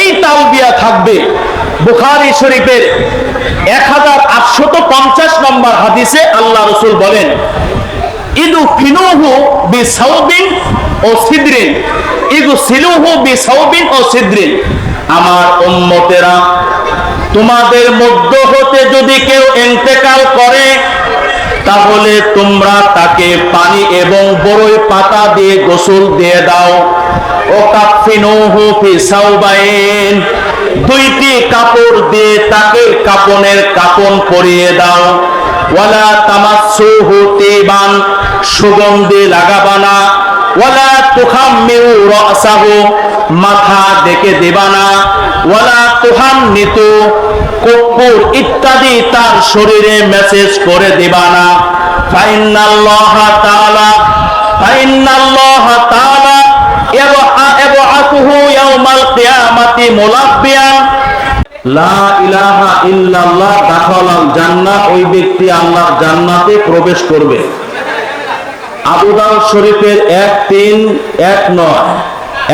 এই তালবিয়া থাকবে বুখারী শরীফের এক হাজার আটশত পঞ্চাশ নম্বর হাদিসে আল্লাহ রসুল বলেন, ইদু ফিনুহু বি সাউবিন ও সিদ্রিন। ইদু সিলুহু বি সাউবিন ও সিদ্রিন। আমার উম্মতেরা, তোমাদের মধ্য হতে যদি কেউ ইন্তেকাল করে তাহলে তোমরা তাকে পানি এবং বড়ই পাতা দিয়ে গোসল দিয়ে দাও। ও কাফিনুহু ফি সাউবাইন দুইটি কাপড় দিয়ে তাকে কাপনের কাপন পরিয়ে দাও। ওয়ালা তামাসসুহু তিবান, সুগন্ধি লাগাবানা। ওয়ালা তুখাম্মিউ রাসাহু, মাথা ডেকে দেবানা। ওয়ালা তুহান্নিতু কর্পূর ইত্যাদি তার শরীরে মেসেজ করে কিয়ামাতি মুলাব্বিয়ান লা ইলাহা ওই ব্যক্তি আল্লাহর জান্নাতে প্রবেশ করবে। আবু দাউদ শরীফের এক তিন, এক নয়,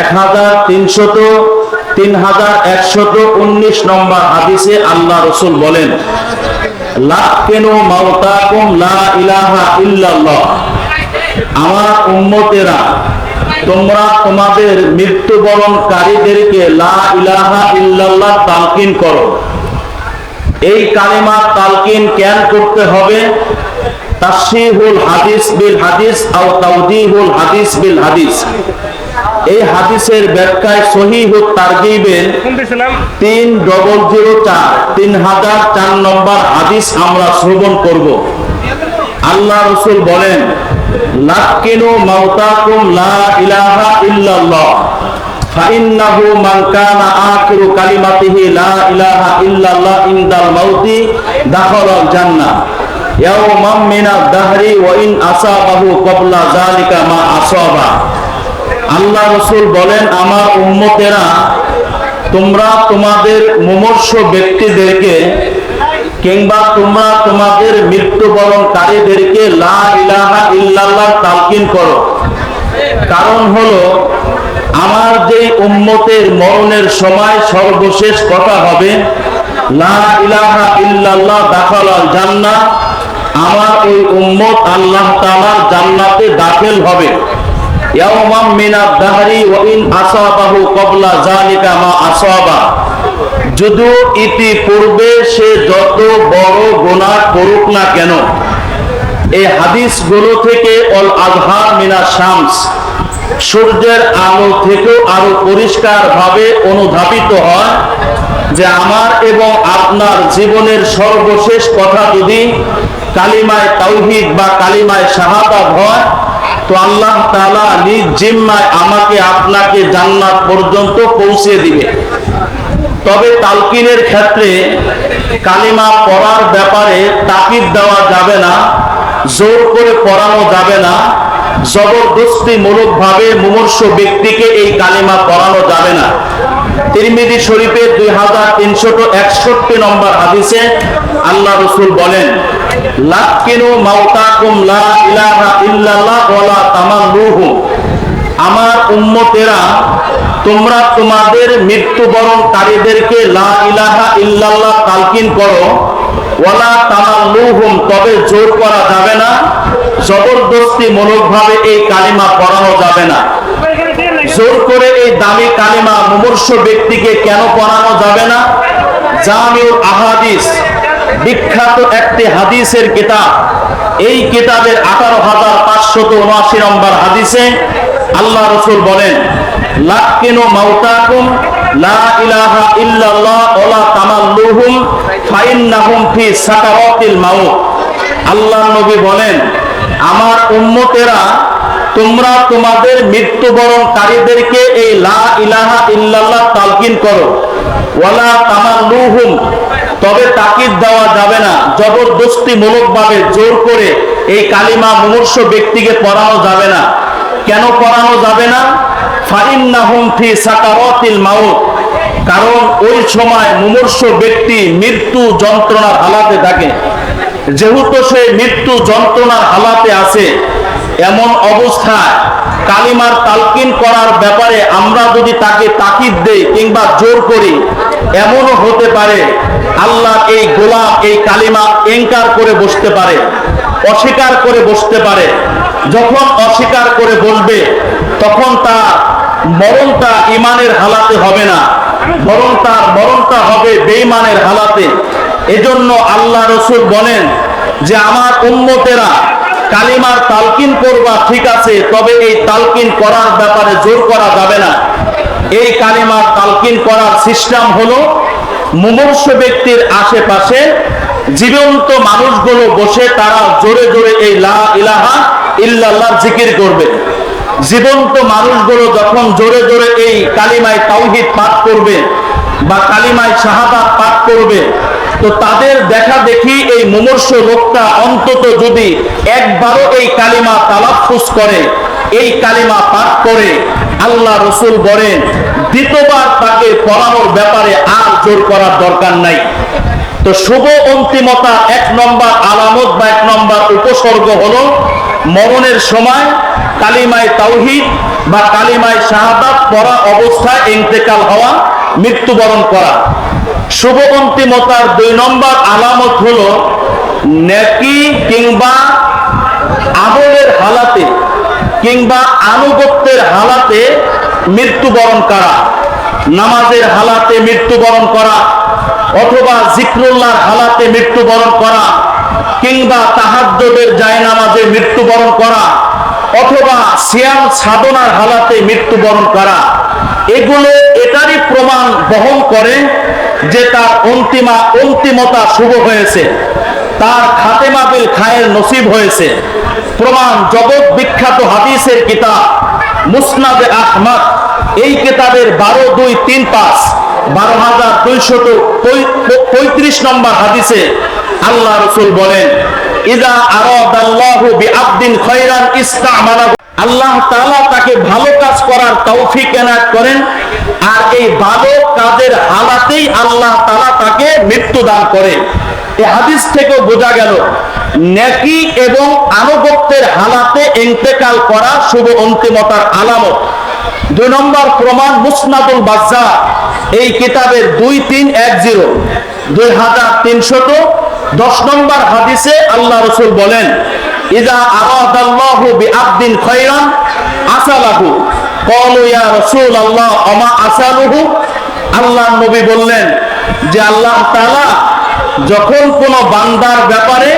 এক হাজার তিনশত তিন হাজার একশত উনিশ নম্বর হাদিসে আল্লাহ রসুল বলেন আমার উম্মতেরা, তোমরা তোমাদের মৃত্যুবরণকারীদেরকে লা ইলাহা ইল্লাল্লাহ তালকিন করো। এই কালিমা তালকিন কেন করতে হবে? হাদিস বিল হাদিস হাদিস বিল হাদিস। এই হাদিসের ব্যাখ্যায় তারগিবের তিন ডবল জিরো চার তিন হাজার চার নম্বর হাদিস আমরা শ্রবণ করব। আল্লাহ রসুল বলেন লাক্কিনু মাউতাকুম লা ইলাহা ইল্লাল্লাহ ফাইন্নাহু মান কানা আখিরু কালিমাতিহি লা ইলাহা ইল্লাল্লাহ ইনদাল মাউতি দাখালাল জান্নাহ ইয়াওমান মিনাদ দাহরি ওয়া ইন আসাবাহু ক্বাবলা যালিকা মা আসাবা। আল্লাহ রসুল বলেন, আমার উম্মতেরা, তোমরা তোমাদের মুমূর্ষ ব্যক্তিদেরকে কিংবা তোমরা তোমাদের মৃত্যুবরণকারীদেরকে লা ইলাহা ইল্লাল্লাহ তালকিন করো। কারণ হলো, আমার যে উম্মতের মরণের সময় সর্বশেষ কথা হবে, লা ইলাহা ইল্লাল্লাহ দাখালাল জান্নাহ। আমার ওই উম্মত আল্লাহ তাআলার জান্নাতে দাখিল হবে। ইয়াওমাম মিনাদ দাহরি ওয়া ইন আসাবাহু ক্বাবলা যালিকা মা আসাবা। যদিও ইতিপূর্বে সে যত বড় গুনাহ করুক না কেন, এই হাদিসগুলো থেকে অল আজহার মিনা শামস, সূর্যের আলো থেকেও আরও পরিষ্কার ভাবে অনুধাবিত হয় যে আমার এবং আপনার জীবনের সর্বশেষ কথা যদি কালিমায় তাওহীদ বা কালিমায় শাহাদাত হয় তো আল্লাহ তাআলা নিজ জিম্মায় আমাকে আপনাকে জান্নাত পর্যন্ত পৌঁছে দিবে। তবে তালকিনের ক্ষেত্রে কালিমা পড়ার ব্যাপারে তাকিদ দেওয়া যাবে না, জোর করে পড়ানো যাবে না, জবরদস্তি মূলক ভাবে মুমূর্ষ ব্যক্তিকে এই কালিমা পড়ানো যাবে না। তিরমিদি শরীফের দুই হাজার তিনশত একষট্টি নম্বর হাদিসে আল্লাহ রসুল বলেন লাক্কিনু মাউতাকুম লা ইলাহা ইল্লাল্লাহ ওয়ালা তামান্নুহু আমার উম্মতেরা, তোমরা তোমাদের মৃত্যুবরণকারীদেরকে লা ইলাহা ইল্লাল্লাহ তালকিন করো ওয়ালা তামাল্লুহুম তবে জোর করা যাবে না, জবরদস্তি মূলকভাবে এই কালিমা পড়ানো যাবে না। জোর করে এই দামি কালিমা মুমূর্ষ ব্যক্তিকে কেন পড়ানো যাবে না? জামিউল আহাদিস, বিখ্যাত একটি হাদিসের কিতাব। এই কিতাবের আঠারো হাজার পাঁচশত উনআশি নম্বর হাদিসে আল্লাহ রসুল বলেন, লাক্কিনু মাউতাকুম লা ইলাহা ইল্লাল্লাহ ওয়ালা তামাল্লুহুম, ফাইন্নাহুম ফি সাকারাতিল মাউত। আল্লাহ নবী বলেন, আমার উম্মতেরা তোমরা তোমাদের মৃত্যুবরণকারীদেরকে এই লা ইলাহা ইল্লাল্লাহ তালকিন করো। ওয়ালা তামাল্লুহুম তবে তাকিদ দেওয়া যাবে না। জবরদস্তি মূলকভাবে জোর করে এই কালিমা মুমূর্ষ ব্যক্তিকে পড়ানো যাবে না। কেন পড়ানো যাবে না? ফাইন্নাহুম ফি সাকারাতিল মাউত, কারণ ওই সময় মুমূর্ষ ব্যক্তি মৃত্যু যন্ত্রণার হালাতে থাকে। যেহেতু সে মৃত্যু যন্ত্রণার হালাতে আছে এমন অবস্থায় কালিমার তালকিন করার ব্যাপারে আমরা যদি তাকে তাকিদ দেই কিংবা জোর করি, এমনও হতে পারে আল্লাহ এই গোলাম, এই কালিমা এঙ্কার করে বসতে পারে, অস্বীকার করে বসতে পারে। যখন অস্বীকার করে বসবে তখন তার মরণটা ইমানের হালাতে হবে না। বরং তার মরণটা হবে বেইমানের হালাতে। এজন্য আল্লাহ রসুল বলেন যে, আমার উম্মতেরা কালিমার তালকিন করবা ঠিক আছে, তবে এই তালকিন করার ব্যাপারে জোর করা যাবে না। এই কালিমার তালকিন করার সিস্টেম হলো, মুমূর্ষ ব্যক্তির আশেপাশে জীবন্ত মানুষগুলো বসে তারা জোরে জোরে এই লা ইলাহা ইল্লাল্লাহ জিকির করবে। জীবন্ত মানুষগুলো যখন জোরে জোরে এই কালিমায় তাওহিদ পাঠ করবে বা কালিমায় শাহাদাত পাঠ করবে, তো তাদের দেখা দেখি এই মুমূর্ষ লোকটা অন্তত যদি একবারও এই কালিমা তালাফুস করে, এই কালিমা পাঠ করে, আল্লাহ রসুল বলেন, দ্বিতীয়বার তাকে পড়ানোর ব্যাপারে আর জোর করার দরকার নাই। তো শুভ অন্তিমতা এক নম্বর আলামত বা এক নম্বর উপসর্গ হলো মরণের সময় কালিমায় তাওহিদ বা কালিমায় শাহাদাত পড়া অবস্থায় ইন্তেকাল হওয়া। মৃত্যুবরণ করা। শুভ অন্তিমতার দুই নম্বর আলামত হলো নেকি কিংবা আমলের হালাতে কিংবা আনুগত্যের হালাতে মৃত্যুবরণ করা, নামাজের হালাতে মৃত্যুবরণ করা, অথবা জিক্রুল্লাহর হালাতে মৃত্যুবরণ করা, কিংবা তাহাজ্জুদের জায়নামাজে মৃত্যুবরণ করা, অথবা সিয়াম সাধনার হালাতে মৃত্যুবরণ করা। এগুলো এটারই প্রমাণ বহন করে যে তার অন্তিমা, অন্তিমতা শুভ হয়েছে। তার খাতেমা বিল খায়ের নসিব হয়েছে। প্রমাণ জগৎ বিখ্যাত হাদিসের কিতাব, মুসনাদে আহমদ। এই কিতাবের বারো দুই তিন পাঁচ, বারো হাজার দুইশত পঁয়ত্রিশ নম্বর হাদিসে আল্লাহ রসুল বলেন, ইদা আরাদাল্লাহু বিআবদিন খায়রান ইস্তামালাহু আল্লাহ তাআলা তাকে ভালো কাজ করার তৌফিক এনায়েত করেন, আর এই ভালো কাজের হালাতেই আল্লাহ তালা তাকে মৃত্যু দান করে এই হাদিস থেকে বোঝা গেল, নেকি এবং আনুগত্যের হালাতে ইন্তেকাল করা শুভ অন্তিমতার আলামত। দুই নম্বর প্রমাণ মুসনাদুল বাজ্জার এই কিতাবের দুই তিন এক জিরো, দুই হাজার তিনশত দশ নম্বর হাদিসে আল্লাহ রসুল বলেন ইদা আরাদাল্লাহু বিআবদিন খায়রান আসালাহু। ক্বালু ইয়া রাসূলুল্লাহ, আমা আসালুহু? আল্লাহ নবী বললেন যে আল্লাহ তাআলা যখন কোন বান্দার ব্যাপারে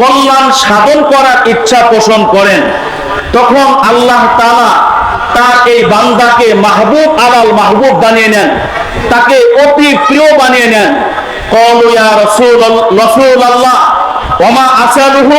কল্যাণ সাধন করার ইচ্ছা পোষণ করেন, তখন আল্লাহ তাআলা তার এই বান্দাকে মাহবুব আলাল মাহবুব বানিয়ে নেন, তাকে অতি প্রিয় বানিয়ে নেন। কলু ইয়া রাসূল রাসূল আল্লাহ ওমা আসালুহু?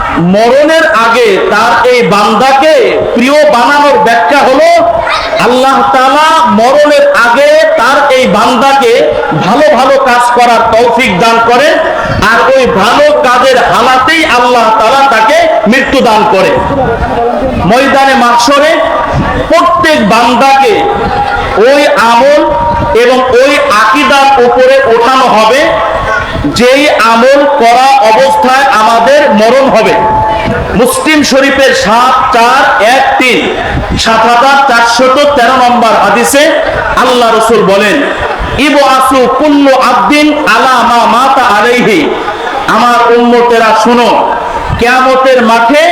মরণের আগে তার এই বান্দাকে প্রিয় বানানোর ব্যাখ্যা হলো, আল্লাহ তালা মরণের আগে তার এই বান্দাকে ভালো ভালো কাজ করার তৌফিক দান করে আর ওই ভালো কাজের হালাতেই আল্লাহ তালা তাকে মৃত্যু দান করে ময়দানে মাসরে প্রত্যেক বান্দাকে ওই আমল এবং ওই আকিদার উপরে ওঠানো হবে যেই আমল করা অবস্থায় আমাদের মরণ হবে। মুসলিম শরীফের সাত, চার, এক, তিন, সাত হাজার চারশত তেরো নম্বর হাদিসে আল্লাহ রসুল বলেন ইবো আসু কুল্ল আব্দিন আলা মা মাতা আলাইহি। আমার উম্মতেরা শুনো, কেয়ামতের মাঠে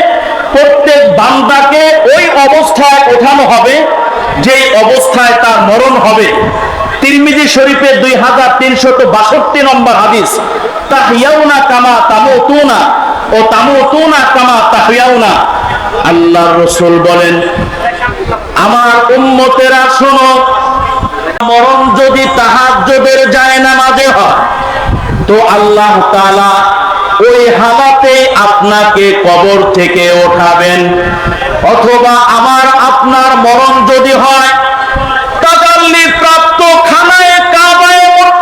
প্রত্যেক বান্দাকে ওই অবস্থায় ওঠানো হবে, যেই অবস্থায় তার মরণ হবে। তিরমিজি শরীফের দুই হাজার তিনশত বাষট্টি নম্বর হাদিস, তাহিয়াউনা কামা তামুতুনা ও তামুতুনা কামা তাহিয়াউনা আল্লাহ রসুল বলেন, আমার উম্মতেরা শোনো, মরণ যদি তাহাজ্জুদের যায় নামাজে হয়, তো আল্লাহ তাআলা ওই হালাতে আপনাকে কবর থেকে ওঠাবেন। অথবা আমার আপনার মরণ যদি হয়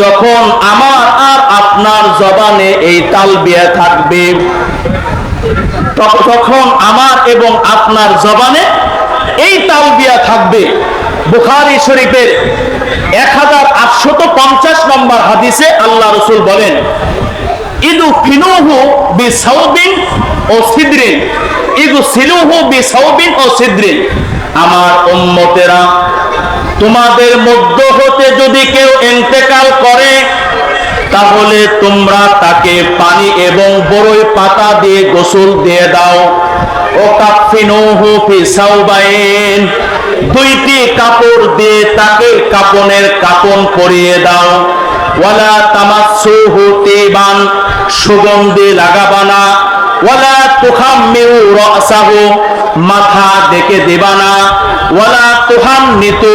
যখন আমার আর আপনার জবানে এই তাল তালবিয়া থাকবে তখন আমার এবং আপনার জবানে এই তালবিয়া থাকবে। বুখারি শরীফের এক হাজার আটশত পঞ্চাশ নম্বর হাদিসে আল্লাহ রসুল বলেন, ইদু ফিনুহু বি সাউবিন ও সিদ্রিন। ইদু সিলুহু বি সাউবিন ও সিদ্রিন। আমার উম্মতেরা তোমাদের মধ্য হতে যদি কেউ ইন্তেকাল করে, তাহলে তোমরা তাকে পানি এবং বড়ই পাতা দিয়ে গোসল দিয়ে দাও। ও সাউবাইন দুইটি কাপড় দিয়ে তাকে কাপনের কাপন পরিয়ে দাও। ওয়ালা তামাসসুহু তিবান, সুগন্ধি লাগাবানা ওয়ালা তুখাম্মিউ রাসাহু, মাথা ডেকে দেবানা ওয়ালা তুহান্নিতু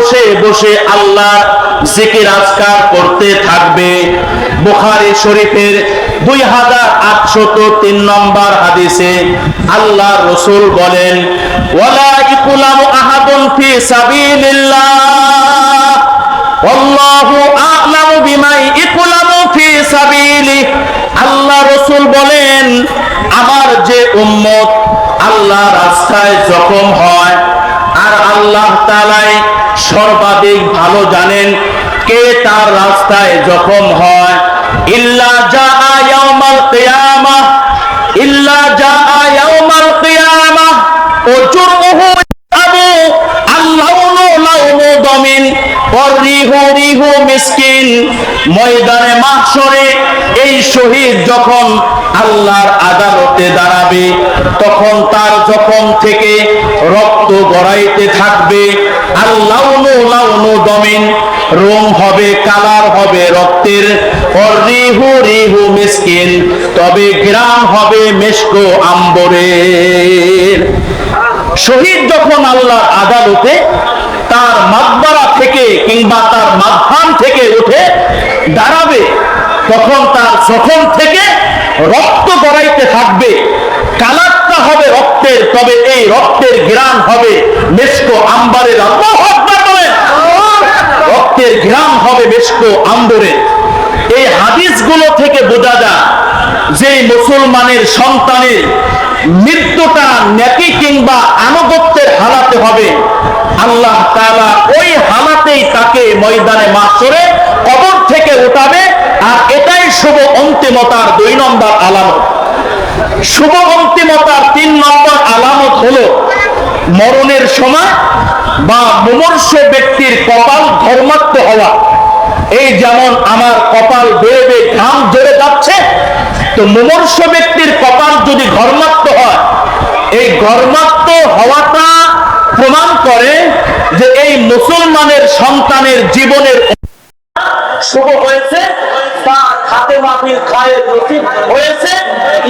বসে বসে আল্লাহ জিকির আজকার করতে থাকবে। বুখারী শরীফের দুই হাজার আটশত তিন নম্বর হাদিসে আল্লাহ রসুল বলেন, ওয়ালা ইকুলামু আহাদুন ফি সাবিলিল্লাহ। আল্লাহু আ'লামু বিমাই ইকুলামু ফি সাবিলি আল্লাহ রসুল বলেন, আমার যে উম্মত আল্লাহ রাস্তায় জখম হয় আর আল্লাহ তালাই সর্বাধিক ভালো জানেন কে তার রাস্তায় জখম হয়। ইল্লা যা ইয়াউমাল কিয়ামাহ ইল্লা যা ইয়াউমাল কিয়ামাহ ও জুরমুহু আবু আল্লাউনু লাউনু দমিন অরিহু রিহু মিসকিন ময়দানে মাহশরে এই শহীদ যখন আল্লাহর দাঁড়াবে তখন তার যখন থেকে রক্ত গড়াইতে থাকবে, আর আল্লাউনু লাউনু দমিন রং হবে, কালার হবে রক্তের অরিহু রিহু মিসকিন, তবে গ্রাম হবে মেশকো আম্বরের। শহীদ যখন আল্লাহর আদালতে তার মাদবারা থেকে কিংবা তার মাধান থেকে উঠে দাঁড়াবে, তখন তার জখম থেকে রক্ত গড়াইতে থাকবে কালারটা হবে রক্তের, তবে এই রক্তের গ্রাম হবে মেসকো আম্বারের। রক্তের গ্রাম হবে মেস্কো আম্বরে এই হাদিসগুলো থেকে বোঝা যায় যে মুসলমানের সন্তানের মৃত্যুটা নেকি কিংবা আনুগত্যের হালাতে হবে, আল্লাহ তারা ওই হালাতেই তাকে ময়দানে মাসরে কবর থেকে উঠাবে, আর এটাই শুভ অন্তিমতার দুই নম্বর আলামত। শুভ অন্তিমতার তিন নম্বর আলামত হলো মরণের সময় বা মুমূর্ষ ব্যক্তির কপাল ধর্মাত্ম হওয়া। এই যেমন আমার কপাল বেয়ে বেয়ে ঘাম জড়ে যাচ্ছে, তো মুমূর্ষ ব্যক্তির কপাল যদি ঘর্মাত্ম হয়, এই ঘর্মাত্ম হওয়াটা প্রমাণ করে যে এই মুসলমানের সন্তানের জীবনের শুভ হয়েছে তার হাতে মাফিল খায়ের নসিব হয়েছে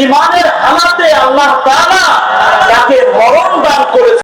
ইমানের হালাতে আল্লাহ তাআলা তাকে মরণ দান করেছে।